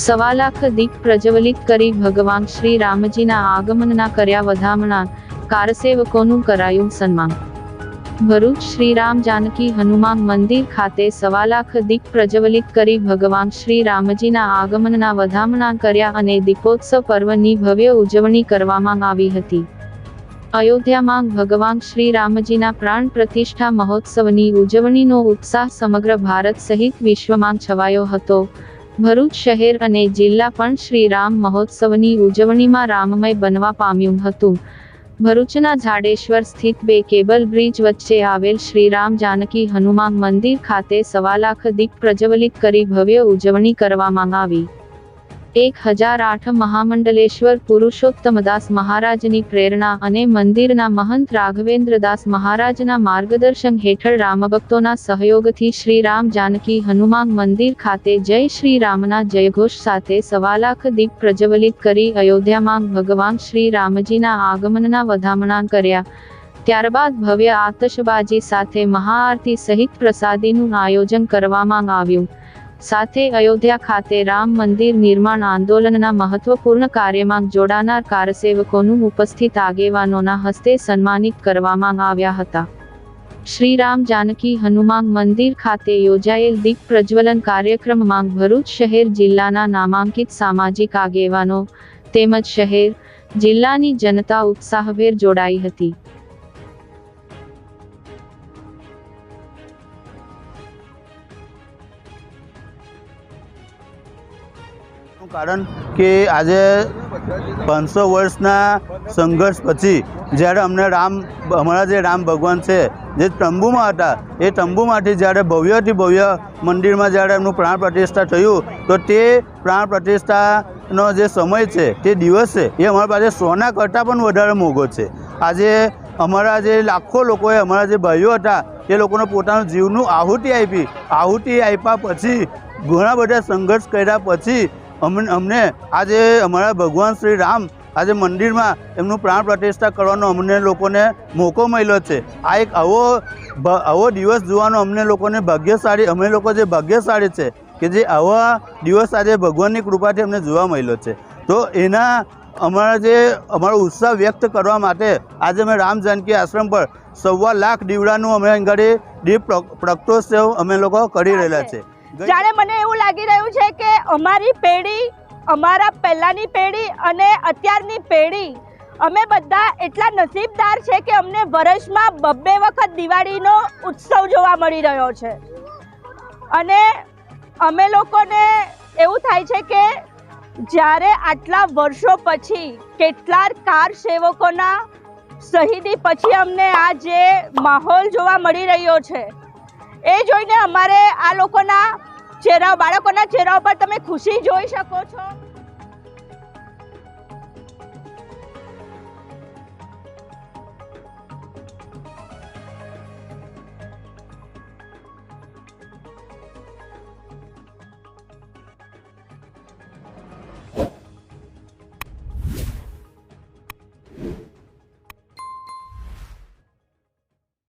સવા લાખ દીપ પ્રજ્વલિત કરી ભગવાન શ્રી રામજીના આગમનના કર્યા વધામણા કારસેવકોનું કરાયું સન્માન. ભરૂચ શ્રીરામ જાનકી હનુમાન મંદિર ખાતે સવા લાખ દીપ પ્રજ્વલિત કરી ભગવાન શ્રી રામજીના આગમનના વધામણા કર્યા અને દીપોત્સવ પર્વની ભવ્ય ઉજવણી કરવામાં આવી હતી. અયોધ્યામાં ભગવાન શ્રી રામજીના પ્રાણ પ્રતિષ્ઠા મહોત્સવની ઉજવણીનો ઉત્સાહ સમગ્ર ભારત સહિત વિશ્વમાં છવાયો હતો. ભરૂચ શહેર અને જિલ્લા પણ શ્રી રામ મહોત્સવની ઉજવણીમાં રામમય બનવા પામ્યું હતું. ભરૂચના ઝાડેશ્વર સ્થિત બે કેબલ બ્રિજ વચ્ચે આવેલ શ્રીરામ જાનકી હનુમાન મંદિર ખાતે સવા લાખ દીપ પ્રજ્વલિત કરી ભવ્ય ઉજવણી કરવામાં આવી. એક હજાર આઠ મહામંડલેશ્વર પુરુષોત્તમદાસ મહારાજની પ્રેરણા અને મંદિરના મહંત રાઘવેન્દ્રદાસ મહારાજના માર્ગદર્શન હેઠળ રામભક્તોના સહયોગથી શ્રી રામ જાનકી હનુમાન મંદિર ખાતે જય શ્રી રામના જયઘોષ સાથે સવા લાખ દીપ પ્રજ્વલિત કરી અયોધ્યામાં ભગવાન શ્રી રામજીના આગમનના વધામણા કર્યા. ત્યારબાદ ભવ્ય આતશબાજી સાથે મહાઆરતી સહિત પ્રસાદીનું આયોજન કરવામાં આવ્યું. સાથે અયોધ્યા ખાતે રામ મંદિર નિર્માણ આંદોલનના મહત્વપૂર્ણ કાર્યમાં જોડાનાર કારસેવકોનું ઉપસ્થિત આગેવાનોના હસ્તે સન્માનિત કરવામાં આવ્યા હતા. શ્રી રામ જાનકી હનુમાન મંદિર ખાતે યોજાયેલ દીપ પ્રજ્વલન કાર્યક્રમમાં ભરૂચ શહેર જિલ્લાના નામાંકિત સામાજિક આગેવાનો તેમજ શહેર જિલ્લાની જનતા ઉત્સાહભેર જોડાઈ હતી. કારણ કે આજે પાંચસો વર્ષના સંઘર્ષ પછી જ્યારે અમને રામ, અમારા જે રામ ભગવાન છે, જે તંબુમાં હતા, એ તંબુમાંથી જ્યારે ભવ્યથી ભવ્ય મંદિરમાં જ્યારે એમનું પ્રાણ પ્રતિષ્ઠા થયું, તો તે પ્રાણ પ્રતિષ્ઠાનો જે સમય છે, તે દિવસ છે, એ અમારા પાસે સોના કરતાં પણ વધારે મોંઘો છે. આજે અમારા જે લાખો લોકોએ, અમારા જે ભાઈઓ હતા, એ લોકોને પોતાનું જીવનું આહુતિ આપી. આહુતિ આપ્યા પછી, ઘણા બધા સંઘર્ષ કર્યા પછી અમને અમને આજે અમારા ભગવાન શ્રી રામ આજે મંદિરમાં એમનું પ્રાણ પ્રતિષ્ઠા કરવાનો અમને લોકોને મોકો મળ્યો છે. આ એક આવો આવો દિવસ જોવાનો અમને લોકોને ભાગ્યશાળી, અમે લોકો જે ભાગ્યશાળી છે કે જે આવા દિવસ આજે ભગવાનની કૃપાથી અમને જોવા મળ્યો છે. તો એના અમારા જે, અમારો ઉત્સાહ વ્યક્ત કરવા માટે આજે અમે રામ જાનકી આશ્રમ પર સવા લાખ દીવડાનું અમે આગળ દીપ પ્ર- પ્રગટોત્સવ અમે લોકો કરી રહેલા છે. જાણે મને એવું લાગી રહ્યું છે કે અમારી પેઢી, અમારા પહેલાંની પેઢી અને અત્યારની પેઢી, અમે બધા એટલા નસીબદાર છે કે અમને વર્ષમાં બબ્બે વખત દિવાળીનો ઉત્સવ જોવા મળી રહ્યો છે. અને અમે લોકોને એવું થાય છે કે જ્યારે આટલા વર્ષો પછી કેટલાક કાર સેવકોના શહીદી પછી અમને આ જે માહોલ જોવા મળી રહ્યો છે એ જોઈને અમારે આ લોકોના ચહેરા બાળકોના ચહેરા ઉપર તમે ખુશી જોઈ શકો છો.